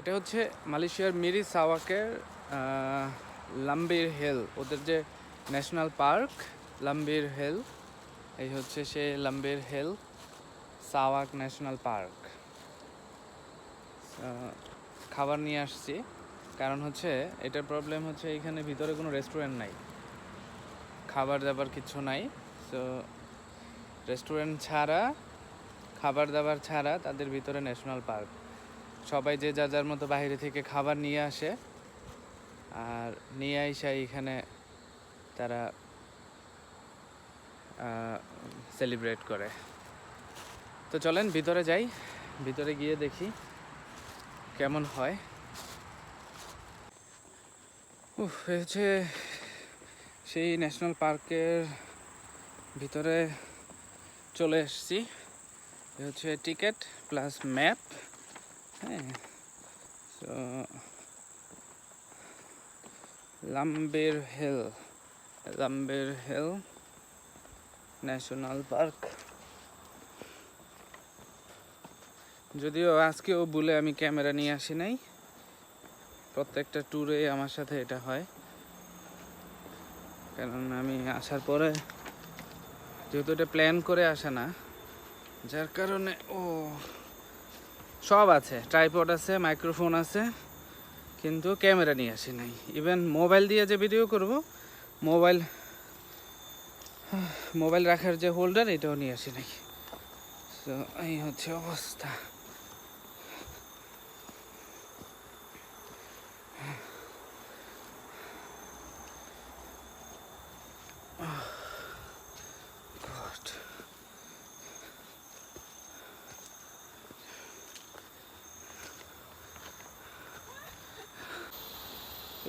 এটা হচ্ছে মালয়েশিয়ার মিরি সাওয়াকের লাম্বির হেল। ওদের যে ন্যাশনাল পার্ক, লাম্বির হেল, এই হচ্ছে সে লাম্বির হেল, সাওয়াক ন্যাশনাল পার্ক। খাবার নিয়ে আসছি। কারণ হচ্ছে এটার প্রবলেম হচ্ছে এখানে ভিতরে কোনো রেস্টুরেন্ট নাই। খাবার দাবার কিছু নাই। তো রেস্টুরেন্ট ছাড়া, খাবার দাবার ছাড়া তাদের ভিতরে ন্যাশনাল পার্ক। সবাই যে যার যার মতো বাইরে থেকে খাবার নিয়ে আসে আর নিয়ে আইসা এখানে তারা সেলিব্রেট করে। তো চলেন ভিতরে যাই, ভিতরে গিয়ে দেখি কেমন হয়। হচ্ছে সেই ন্যাশনাল পার্কের ভিতরে চলে এসেছি। হচ্ছে টিকিট প্লাস ম্যাপ হ্যাঁ তো Lambir Hill Lambir Hill National Park যদিও আজকেও বলে আমি ক্যামেরা নিয়ে আসি নাই, প্রত্যেকটা ট্যুরে আমার সাথে এটা হয়। কারণ আমি আসার পরে যেহেতু এটা প্ল্যান করে আসে না, যার কারণে, ও সব আছে ট্রাইপড আছে মাইক্রোফোন আছে, কিন্তু ক্যামেরা নিয়ে আসি নাই। ইভেন মোবাইল দিয়ে যে ভিডিও করব মোবাইল মোবাইল রাখার যে হোল্ডার এটাও নিয়ে আসি নাই। তো এই হচ্ছে অবস্থা।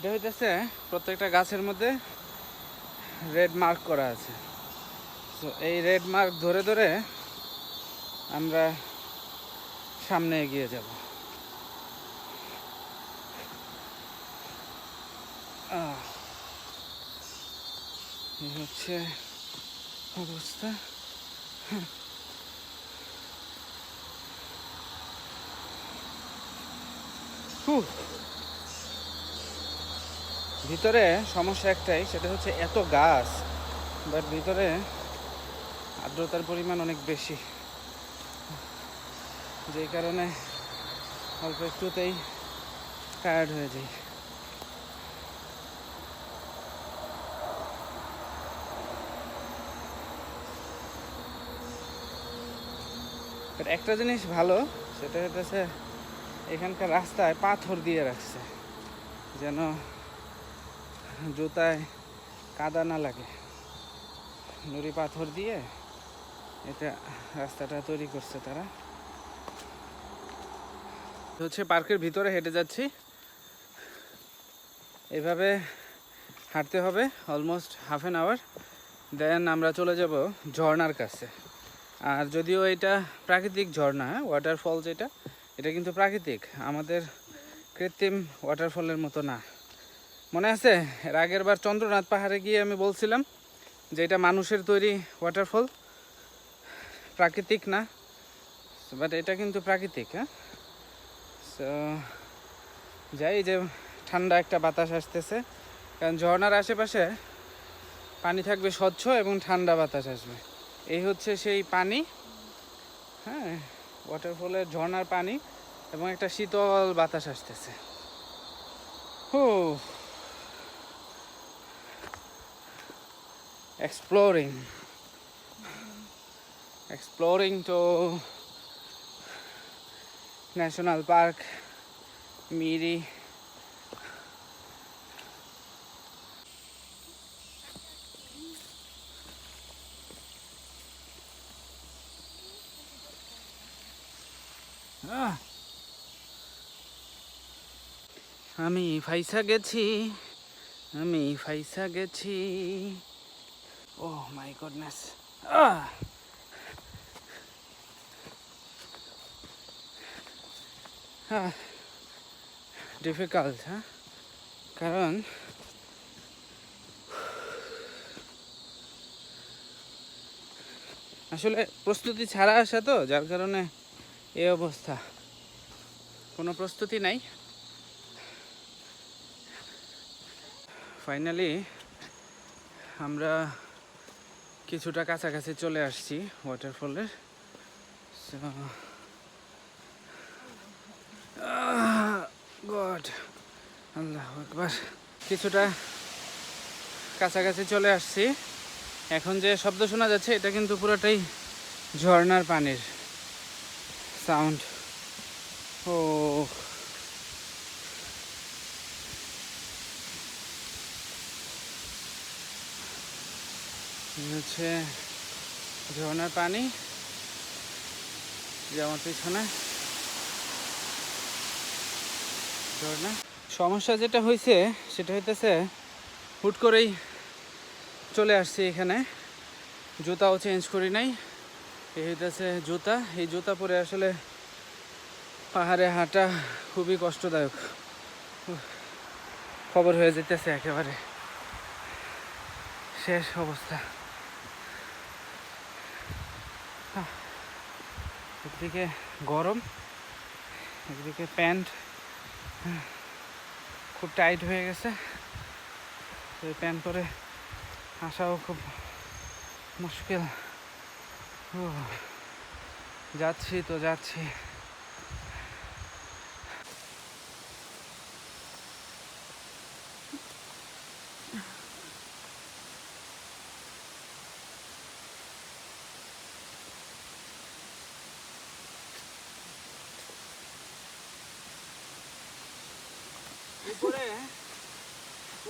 এটা হইতেছে প্রত্যেকটা গাছের মধ্যে রেড মার্ক করা আছে। তো এই রেড মার্ক ধরে ধরে আমরা সামনে এগিয়ে যাব। হচ্ছে অবস্থা। হুহ। ভিতরে সমস্যা একটাই, সেটা হচ্ছে এত গাছ বাট ভিতরে আর্দ্রতার পরিমাণ অনেক বেশি। যেই কারণে অল্প একটুতেই টায়ার্ড হয়ে But একটা জিনিস ভালো, সেটা হচ্ছে এখানকার রাস্তায় পাথর দিয়ে রাখছে, যেন জুতায় কাদা না লাগে। নুড়ি পাথর দিয়ে এটা রাস্তাটা তৈরি করছে তারা। হচ্ছে পার্কের ভিতরে হেঁটে যাচ্ছি। এভাবে হাঁটতে হবে almost half an hour then আমরা চলে যাব ঝর্ণার কাছে। আর যদিও এটা প্রাকৃতিক ঝর্ণা ওয়াটারফল যেটা, এটা কিন্তু প্রাকৃতিক। আমাদের কৃত্রিম ওয়াটারফলের মতো না। মনে আছে? এর আগের বার চন্দ্রনাথ পাহাড়ে গিয়ে আমি বলছিলাম যে এটা মানুষের তৈরি ওয়াটারফল প্রাকৃতিক না। বাট এটা কিন্তু প্রাকৃতিক হ্যাঁ? সো যাই যে ঠান্ডা একটা বাতাস আসতেছে। কারণ ঝর্ণার আশেপাশে পানি থাকবে স্বচ্ছ এবং ঠান্ডা বাতাস আসবে। এই হচ্ছে সেই পানি হ্যাঁ? ওয়াটারফলের ঝর্ণার পানি এবং একটা শীতল বাতাস আসতেছে। হো exploring exploring to national park miri আহ! আমি ফাইসা গেছি আমি ফাইসা গেছি Oh my goodness. Ah! Ah. Difficult, huh? কারণ আসলে প্রস্তুতি ছাড়া আসে তো যার কারণে এই অবস্থা কোনো প্রস্তুতি নাই ফাইনালি আমরা কিছুটা কাছাকাছি চলে আসছি ওয়াটারফলের গড আল্লাহ একবার কিছুটা কাছাকাছি চলে আসছি। এখন যে শব্দ শোনা যাচ্ছে, এটা কিন্তু পুরোটাই ঝর্ণার পানির সাউন্ড ও হচ্ছে ঝর্ণার পানি। যেমন পিছনে ঝর্ণা। সমস্যা যেটা হয়েছে সেটা হইতেছে হুট করেই চলে আসছি এখানে। জুতাও চেঞ্জ করি নাই। এই হইতেছে জুতা। এই জুতা পরে আসলে পাহাড়ে হাঁটা খুবই কষ্টদায়ক। খবর হয়ে যেতেছে একেবারে। শেষ অবস্থা। একদিকে গরম একদিকে প্যান্ট, খুব টাইট হয়ে গেছে। এই প্যান্ট পরে আসাও খুব মুশকিল। যাচ্ছি তো যাচ্ছি। উপরে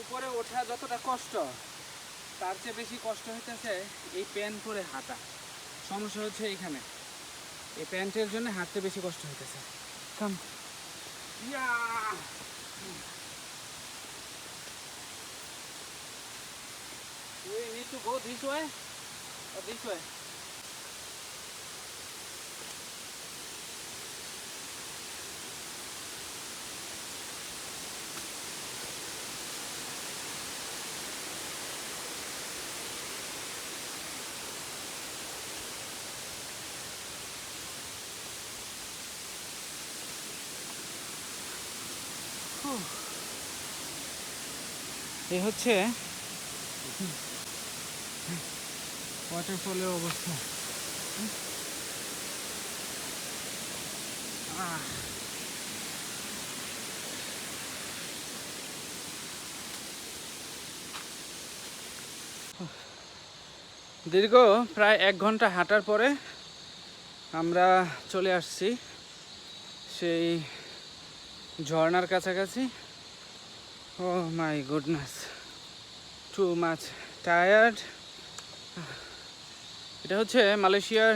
উপরে ওঠা যতটা কষ্ট, তার চেয়ে বেশি কষ্ট হইতেছে এই প্যান্ট পরে হাঁটা। সমস্যা হচ্ছে এইখানে। এই প্যান্টের জন্য হাঁটতে বেশি কষ্ট হইতেছে। কাম ইয়া! We need to go this? এই হচ্ছে ওয়াটারফলের অবস্থা। দীর্ঘ প্রায় এক ঘণ্টা হাঁটার পরে আমরা চলে আসছি সেই ঝর্ণার কাছাকাছি। ও my goodness too much tired এটা হচ্ছে মালয়েশিয়ার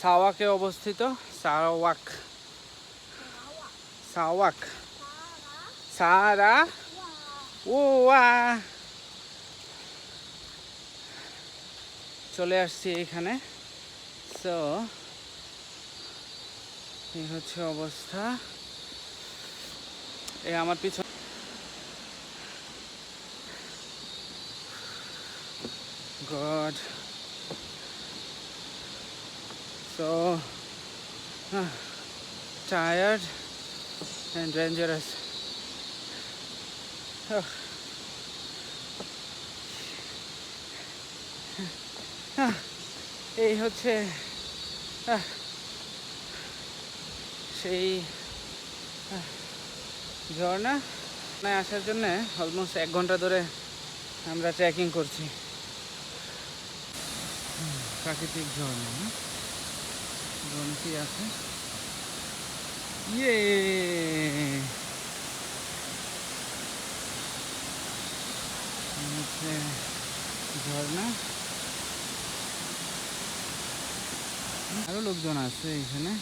সাওয়াকে অবস্থিত। সাওয়াক। সাওয়াক। সারা? ওয়া চলে আসছি এখানে। সো এই হচ্ছে অবস্থা। এই আমার পিছন god so tired and dangerous এই হচ্ছে সেই হ্যাঁ ঝর্ণা। আসার জন্য অলমোস্ট এক ঘণ্টা ধরে আমরা ট্রেকিং করছি। প্রাকৃতিক ঝর্ণা কি আছে? ইয়ে! ঝর্ণা। আরও লোকজন আছে এখানে।